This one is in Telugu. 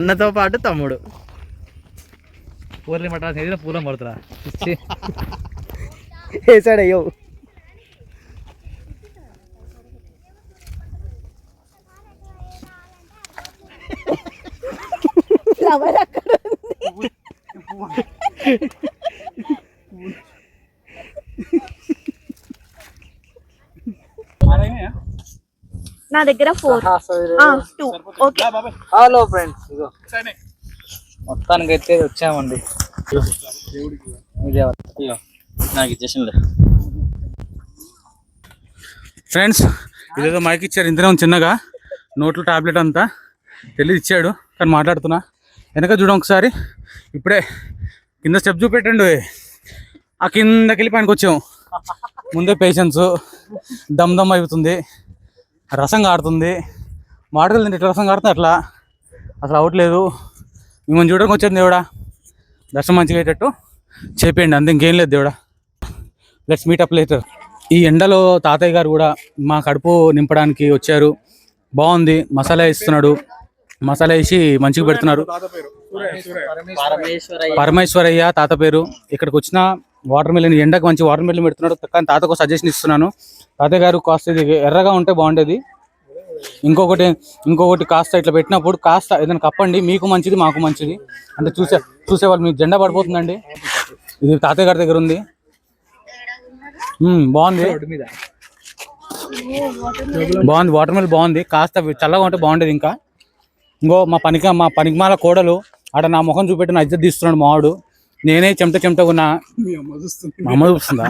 అన్నతో పాటు తమ్ముడు పూర్ణి మటన్ ఏదైనా పూలం పడుతురా వేసాడు అయ్యో ఫ్లవర్ అక్కడ ఉంది నా దగ్గర four. Two okay hello friends ఇగో మొత్తానికి అయితే వచ్చామండి. నాకు ఇచ్చేసింది ఫ్రెండ్స్ ఇదేదో మైక్ ఇచ్చారు. ఇంతనే చిన్నగా. నోట్లో టాబ్లెట్ అంతా. తెలియదు ఇచ్చాడు కానీ మాట్లాడుతున్నా. వెనక చూడం ఒకసారి. ఇప్పుడే కింద స్టెప్ చూపెట్టండి. ఆ కిందకి వెళ్ళి పైనకి వచ్చాం ముందే పేషెన్స్ దమ్ దమ్ అయిపోతుంది రసం కారుతుంది మాటలు తింటే ఎట్లా రసం కారుతుంది అట్లా. అసలు అవ్వట్లేదు మిమ్మల్ని చూడడానికి వచ్చాను దేవుడా? దర్శనం మంచిగా అయ్యేటట్టు చెప్పేయండి అంతే ఇంకేం లేదు దేవుడా. లెట్స్ మీట్ అప్ లేటర్ ఈ ఎండలో తాతయ్య గారు కూడా మా కడుపు నింపడానికి వచ్చారు. బాగుంది మసాలా ఇస్తున్నాడు మసాలా వేసి మంచిగా పెడుతున్నారు. పరమేశ్వరయ్య. పరమేశ్వరయ్య తాత పేరు. ఇక్కడికి వచ్చిన వాటర్ మిలన్ ఎండకు మంచి వాటర్ మిలన్ పెడుతున్నాడు. కానీ తాతకు సజెషన్ ఇస్తున్నాను. తాతయ్య గారు కాస్త ఇది ఎర్రగా ఉంటే బాగుండేది. ఇంకొకటి ఇంకొకటి కాస్త ఇట్లా పెట్టినప్పుడు కాస్త ఏదైనా కప్పండి. మీకు మంచిది మాకు మంచిది. అంటే చూసే చూసేవాళ్ళు మీకు జెండా పడిపోతుందండి. ఇది తాతయ్య గారి దగ్గర ఉంది. బాగుంది. బాగుంది వాటర్ మిల్ బాగుంది. కాస్త చల్లగా ఉంటే బాగుండేది ఇంకా. ఇంకో మా పనికి మా పనికిమాల కోడలు ఆడ నా ముఖం చూపెట్టి నా ఇజ్జత్ తీస్తున్నాడు మావాడు. నేనే చెమట చెమట ఉన్నా మా అమ్మ చూస్తుందా.